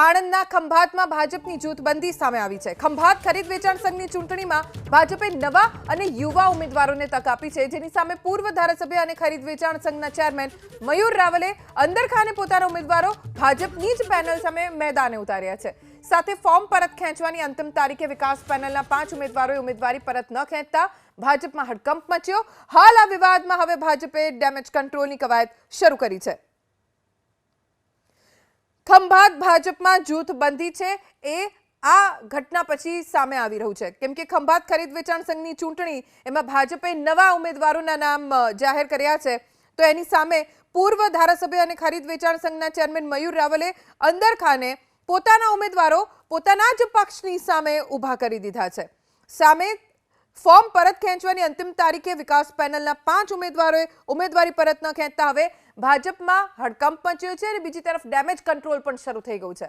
આણંદના ખંભાતમાં ભાજપની જૂથબંધી સામે આવી છે. ખંભાત ખરીદ વેચાણ સંઘની ચૂંટણીમાં ભાજપે નવા અને યુવા ઉમેદવારોને તક આપી છે. જેની સામે પૂર્વ ધારાસભ્ય અને ખરીદ વેચાણ સંઘના ચેરમેન મયુર રાવલે અંદરખાને પોતાના ઉમેદવારો ભાજપની જ પેનલ સામે મેદાને ઉતાર્યા છે. સાથે ફોર્મ પરત ખેંચવાની અંતિમ તારીખે વિકાસ પેનલના પાંચ ઉમેદવારોએ ઉમેદવારી પરત ન ખેંચતા ભાજપમાં હડકંપ મચ્યો. હાલ આ વિવાદમાં હવે ભાજપે ડેમેજ કંટ્રોલની કવાયત શરૂ કરી છે. ખંભાત ભાજપમાં જૂથબંધી છે. એ આ ઘટના પછી સામે આવી રહ્યું છે. કેમ કે ખંભાત ખરીદ વેચાણ સંઘની ચૂંટણી, એમાં ભાજપે નવા ઉમેદવારોના નામ જાહેર કર્યા છે. તો એની સામે પૂર્વ ધારાસભ્ય અને ખરીદ વેચાણ સંઘના ચેરમેન મયુર રાવલે અંદર ખાને પોતાના ઉમેદવારો પોતાના જ પક્ષની સામે ઊભા કરી દીધા છે. સામે ફોર્મ પરત ખેંચવાની અંતિમ તારીખે વિકાસ પેનલના પાંચ ઉમેદવારોએ ઉમેદવારી પરત ન ખેંચતા. હવે ભાજપમાં હડકંપ મચ્યો છે અને બીજી તરફ ડેમેજ કંટ્રોલ પણ શરૂ થઈ ગયું છે.